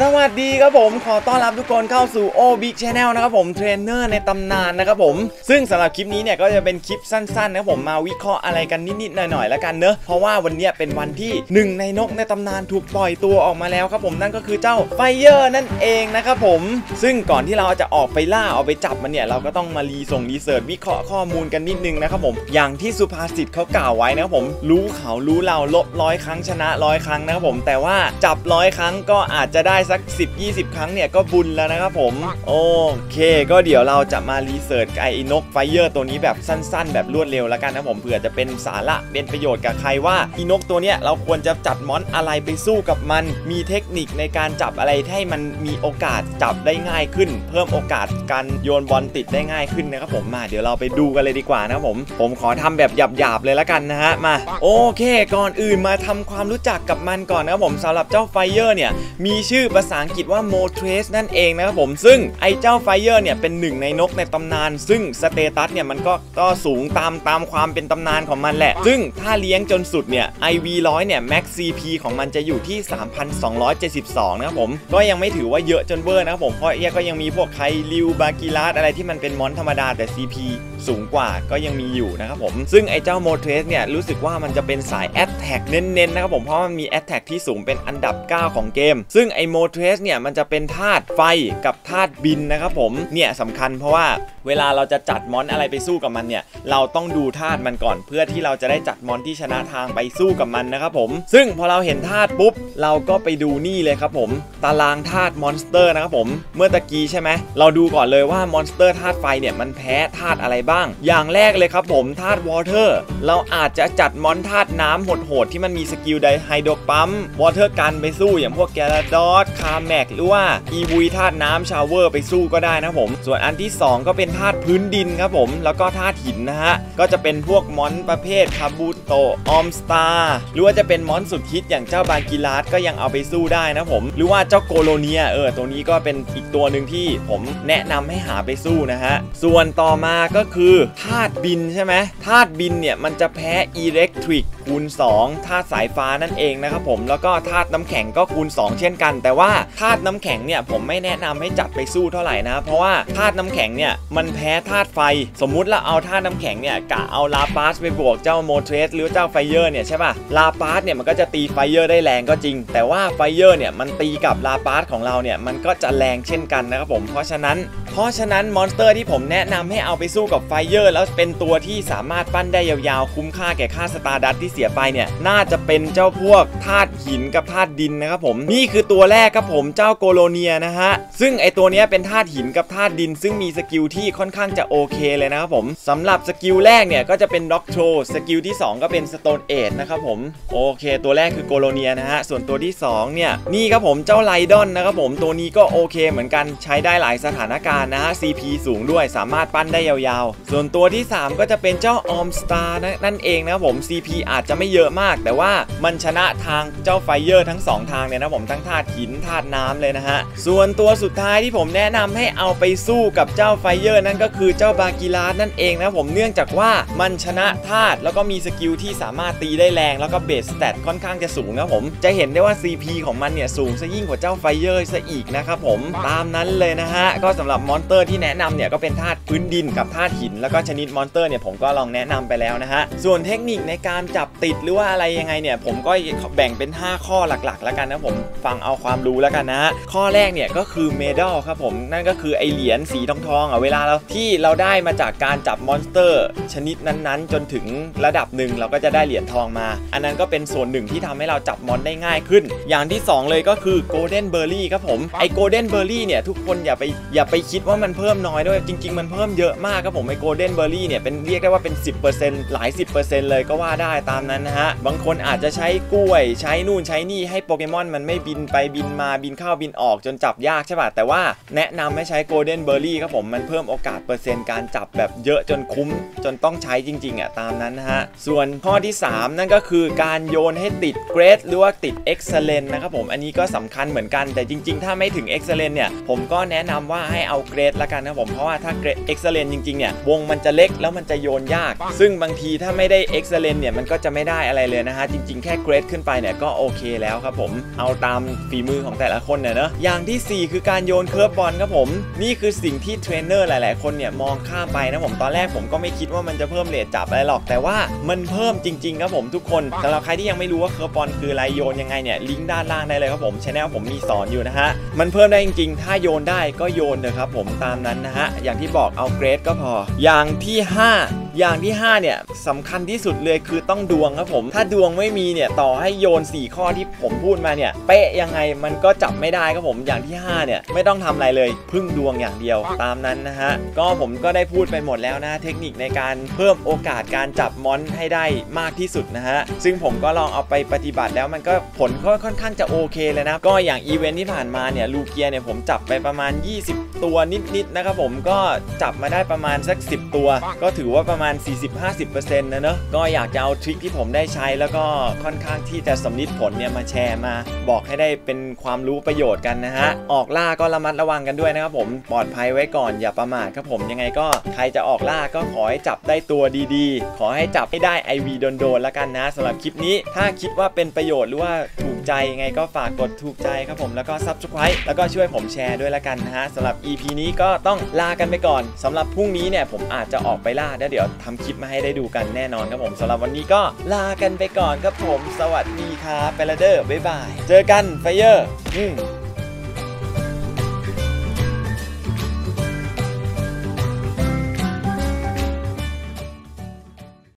สวัสดีครับผมขอต้อนรับทุกคนเข้าสู่ O Big Channel นะครับผมเทรนเนอร์ในตำนานนะครับผม ซึ่งสำหรับคลิปนี้เนี่ยก็จะเป็นคลิปสั้นๆนะครับผมมาวิเคราะห์อะไรกันนิดๆหน่อยๆแล้วกันเนอะเพราะว่าวันนี้เป็นวันที่หนึ่งในนกในตำนานถูกปล่อยตัวออกมาแล้วครับผมนั่นก็คือเจ้าไฟเยอร์นั่นเองนะครับผม ซึ่งก่อนที่เราจะออกไปล่าเอาไปจับมันเนี่ยเราก็ต้องมารีส่งรีเสิร์ชวิเคราะห์ข้อมูลกันนิดนึงนะครับผมอย่างที่สุภาษิตเขากล่าวไว้นะครับผม รู้เขารู้เราลบร้อยครั้งชนะร้อยครั้งนะครับผมแต่ว่าจับร้อยครั้งก็อาจจะได้สัก 10-20 ครั้งเนี่ยก็บุญแล้วนะครับผม โอเค ก็เดี๋ยวเราจะมารีเสิร์ชไอ้นกไฟเยอร์ตัวนี้แบบสั้น ๆ แบบรวดเร็วแล้วกันนะผมเผื่อจะเป็นสาระเป็นประโยชน์กับใครว่าอีนกตัวเนี้ยเราควรจะจัดมอนอะไรไปสู้กับมัน มีเทคนิคในการจับอะไรให้มันมีโอกาสจับได้ง่ายขึ้น เพิ่มโอกาสการโยนบอลติดได้ง่ายขึ้นนะครับผมมาเดี๋ยวเราไปดูกันเลยดีกว่านะครับผมผมขอทำแบบหยาบๆเลยแล้วกันนะฮะมาโอเค ก่อนอื่นมาทำความรู้จักกับมันก่อนนะครับผมสำหรับเจ้าไฟเยอร์เนี่ยมีชื่อภาษาอังกฤษว่าโมเทรสนั่นเองนะครับผมซึ่งไอ้เจ้าไฟเยอร์เนี่ยเป็นหนึ่งในนกในตำนาน ซึ่งสเตตัสเนี่ยมันก็ก็สูงตามตามความเป็นตำนานของมันแหละ ซึ่งถ้าเลี้ยงจนสุดเนี่ย IV100 เนี่ย Max CP ของมันจะอยู่ที่ 3,272 นะครับผมก็ยังไม่ถือว่าเยอะจนเบอร์นะครับผมเพราะเอียก็ยังมีพวกไคลิวบากิลาสอะไรที่มันเป็นมอนธรรมดาแต่ CP สูงกว่าก็ยังมีอยู่นะครับผมซึ่งไอ้เจ้าโมเทรสเนี่ยรู้สึกว่ามันจะเป็นสายแอตแทกเน้นๆนะครับผมเพราะมันมีแอตแทกที่สูงเป็นอันดับ 9 ของเกม ซึ่งไอ้โมเทรสเนี่ยมันจะเป็นธาตุไฟกับธาตุบินนะครับผมเนี่ยสำคัญเพราะว่าเวลาเราจะจัดมอนอะไรไปสู้กับมันเนี่ยเราต้องดูธาตุมันก่อนเพื่อที่เราจะได้จัดมอนที่ชนะทางไปสู้กับมันนะครับผม ซึ่งพอเราเห็นธาตุปุ๊บ เราก็ไปดูนี่เลยครับผม ตารางธาตุมอนสเตอร์นะครับผม เมื่อตะกี้ใช่ไหมเราดูก่อนเลยว่ามอนสเตอร์ธาตุไฟเนี่ยมันแพ้ธาตุอะไรบ้าง อย่างแรกเลยครับผมธาตุวอเตอร์เราอาจจะจัดมอนธาตุน้ำโหดๆที่มันมีสกิลไดไฮโดรปั๊มวอเตอร์กันไปสู้อย่างพวกแกลาดอสคาแมกหรือว่าอีวุยธาตุน้ำชาวเวอร์ไปสู้ก็ได้นะผม ส่วนอันที่ 2 ก็เป็นธาตุพื้นดินครับผม แล้วก็ธาตุหินนะฮะ ก็จะเป็นพวกมอนประเภทคาบูโตออมสตาร์หรือว่าจะเป็นมอนสุดฮิตอย่างเจ้าบากิลาสก็ยังเอาไปสู้ได้นะผม หรือว่าเจ้าโกโลเนียเออตัวนี้ก็เป็นอีกตัวหนึ่งที่ผมแนะนำให้หาไปสู้นะฮะ ส่วนต่อมาก็คือธาตุบินใช่ไหมธาตุบินเนี่ยมันจะแพ้อิเล็กทริก คูณ2ธาตุสายฟ้านั่นเองนะครับผมแล้วก็ธาตุน้ำแข็งก็คูณ 2 เช่นกัน แต่ว่าธาตุน้ำแข็งเนี่ยผมไม่แนะนำให้จัดไปสู้เท่าไหร่นะเพราะว่าธาตุน้ำแข็งเนี่ยมันแพ้ธาตุไฟ สมมุติเราเอาธาตุน้ำแข็งเนี่ยกะเอาลาปาสไปบวกเจ้าโมเทสหรือเจ้าไฟเยอร์เนี่ยใช่ป่ะลาปาสเนี่ยมันก็จะตีไฟเยอร์ได้แรงก็จริง แต่ว่าไฟเยอร์เนี่ยมันตีกับลาปาสของเราเนี่ยมันก็จะแรงเช่นกันนะครับผมเพราะฉะนั้น เพราะฉะนั้นมอนสเตอร์ที่ผมแนะนำให้เอาไปสู้กับไฟเยอร์แล้วเป็นตัวที่สามารถปั้นได้ยาวๆคุ้มค่าแก่ค่าสตาร์ดัตที่เสียไปเนี่ยน่าจะเป็นเจ้าพวกธาตุหินกับธาตุดินนะครับผมนี่คือตัวแรกครับผมเจ้าโกโลเนียนะฮะซึ่งไอตัวเนี้ยเป็นธาตุหินกับธาตุดิน ซึ่งมีสกิลที่ค่อนข้างจะโอเคเลยนะครับผมสำหรับสกิลแรกเนี่ยก็จะเป็นด็อกโทสกิลที่ 2 ก็เป็นสโตนเอทนะครับผมโอเคตัวแรกคือโกโลเนียนะฮะส่วนตัวที่ 2 เนี่ยนี่ครับผมเจ้าไลดอนนะครับผมตัวนี้ก็โอเคเหมือนกันใช้ได้หลายสถานการณ์นะฮะ CP สูงด้วยสามารถปั้นได้ยาวๆ ส่วนตัวที่ 3 ก็จะเป็นเจ้าออมสตาร์นั่นเองนะครับผม CP อาจจะไม่เยอะมาก แต่ว่ามันชนะทางเจ้าไฟเยอร์ทั้ง 2 ทางเนี่ยนะผมทั้งธาตุหินธาตุน้ำเลยนะฮะ ส่วนตัวสุดท้ายที่ผมแนะนำให้เอาไปสู้กับเจ้าไฟเยอร์นั่นก็คือเจ้าบากิลาสนั่นเองนะผมเนื่องจากว่ามันชนะธาตุแล้วก็มีสกิลที่สามารถตีได้แรงแล้วก็เบสสเตตค่อนข้างจะสูงนะผมจะเห็นได้ว่า CP ของมันเนี่ยสูงซะยิ่งกว่าเจ้าไฟเยอร์ซะอีกนะครับผมตามนั้นเลยนะฮะก็สำหรับมอนสเตอร์ที่แนะนำเนี่ยก็เป็นธาตุพื้นดินกับธาตุหิน แล้วก็ชนิดมอนสเตอร์เนี่ยผมก็ลองแนะนำไปแล้วนะฮะส่วนเทคนิคในการจับติดหรือว่าอะไรยังไงเนี่ยผมก็แบ่งเป็น 5 ข้อหลักๆ แล้วกันนะผมฟังเอาความรู้แล้วกันนะฮะข้อแรกเนี่ยก็คือเมดัลครับผมนั่นก็คือไอเหรียญสีทองทองอะเวลาเราที่เราได้มาจากการจับมอนสเตอร์ ชนิดนั้นๆ จนถึงระดับหนึ่งเราก็จะได้เหรียญทองมา อันนั้นก็เป็นส่วนหนึ่งที่ทำให้เราจับมอนได้ง่ายขึ้น อย่างที่ 2 เลยก็คือโกลเด้นเบอร์รี่ครับผมไอโกลเด้นเบอร์รี่เนี่ยทุกคนอย่าไปอย่าไปคิดว่ามันเพิ่มน้อยด้วยจริง ๆ มันเพิ่มเยอะมากครับผมไอโกลเด้นเบอร์รี่เนี่ยเป็นเรียกได้ว่าเป็น 10%หลาย 10%เลยก็ว่าได้ตามนั้นนะฮะ บางคนอาจจะใช้กล้วย ใช้นู่นใช้นี่ให้โปเกมอนมันไม่บินไปบินมาบินเข้าบินออกจนจับยากใช่ป่ะ แต่ว่าแนะนำให้ใช้โกลเด้นเบอร์รี่ครับผมมันเพิ่มโอกาสเปอร์เซ็นต์การจับแบบเยอะจนคุ้ม จนต้องใช้จริงๆอะตามนั้นนะฮะ ส่วนข้อที่ 3 นั่นก็คือการโยนให้ติดเกรดหรือว่าติดเอ็กซ์เลนนะครับผมอันนี้ก็สำคัญเหมือนกันแต่จริง ๆ ถ้าไม่ถึงเอ็กซ์เลนเนี่ยผมก็แนะนำว่าให้เอาเกรดละกันนะผมเพราะว่าถ้าเกรดเอ็กซ์เลนจริงๆเนี่ยวงมันจะเล็กแล้วมันจะโยนยาก ซึ่งบางทีถ้าไม่ได้เอ็กซ์เลนเนี่ยมันก็จะไม่ได้อะไรเลยนะฮะ จริง ๆ แค่เกรดขึ้นไปเนี่ยก็โอเคแล้วครับผมเอาตามฝีมือของแต่ละคนเนี่ยเนะอย่างทีสี่ 4 คือการโยนเคิร์ฟบอลครับผมนี่คือสิ่งที่เทรนเนอร์หลายๆ คนเนี่ยมองข้ามไปนะผมตอนแรกผมก็ไม่คิดว่ามันจะเพิ่มเรทจับอะไรหรอก แต่ว่ามันเพิ่มจริง ๆ ครับผมทุกคนสำหรับใครที่ยังไม่รู้ว่าเคิร์ฟบอลคืออะไรโยนยังไงเนี่ยลิงก์ด้านล่างได้เลยครับผมชแนลผมมีสอนอยู่นะฮะมันเพิ่มได้จริงๆ ถ้าโยนได้ก็โยนเถอะครับผมตามนั้นนะฮะอย่างที่บอกเอาเกรดก็พออย่างที่ 5 อย่างที่ 5 เนี่ยสำคัญที่สุดเลยคือต้องดวงครับผม ถ้าดวงไม่มีเนี่ยต่อให้โยน 4 ข้อที่ผมพูดมาเนี่ยเป๊ะยังไงมันก็จับไม่ได้ครับผมอย่างที่ 5 เนี่ยไม่ต้องทำอะไรเลยพึ่งดวงอย่างเดียวตามนั้นนะฮะก็ผมก็ได้พูดไปหมดแล้วนะ เทคนิคในการเพิ่มโอกาสการจับมอนให้ได้มากที่สุดนะฮะซึ่งผมก็ลองเอาไปปฏิบัติแล้วมันก็ผลก็ค่อนข้างจะโอเคเลยนะก็อย่างอีเวนท์ที่ผ่านมาเนี่ยลูเกียเนี่ยผมจับไปประมาณ 20 ตัวนิดๆนะครับผมก็จับมาได้ประมาณสัก 10 ตัว ก็ถือว่าประมาณ40-50%นะเนอะก็อยากจะเอาทริคที่ผมได้ใช้แล้วก็ค่อนข้างที่จะสำลิดผลเนี่ยมาแชร์มา บอกให้ได้เป็นความรู้ประโยชน์กันนะฮะ ออกล่าก็ระมัดระวังกันด้วยนะครับผมปลอดภัยไว้ก่อนอย่าประมาทครับผมยังไงก็ใครจะออกล่าก็ขอให้จับได้ตัวดีๆ ขอให้จับให้ได้ IV โดนๆแล้วกันนะสำหรับคลิปนี้ถ้าคิดว่าเป็นประโยชน์หรือว่าถูกใจยังไงก็ฝากกดถูกใจครับผมแล้วก็ Subscribe แล้วก็ช่วยผมแชร์ด้วยละกันนะฮะสำหรับ EP นี้ก็ต้องลากันไปก่อนสำหรับพรุ่งนี้เนี่ยผมอาจจะออกไปล่าแล้วเดี๋ยวทำคลิปมาให้ได้ดูกันแน่นอนครับผมสำหรับวันนี้ก็ลากันไปก่อนครับผม สวัสดีครับไปละเดอร์บ๊ายบาย เจอกันไฟเยอร์อืม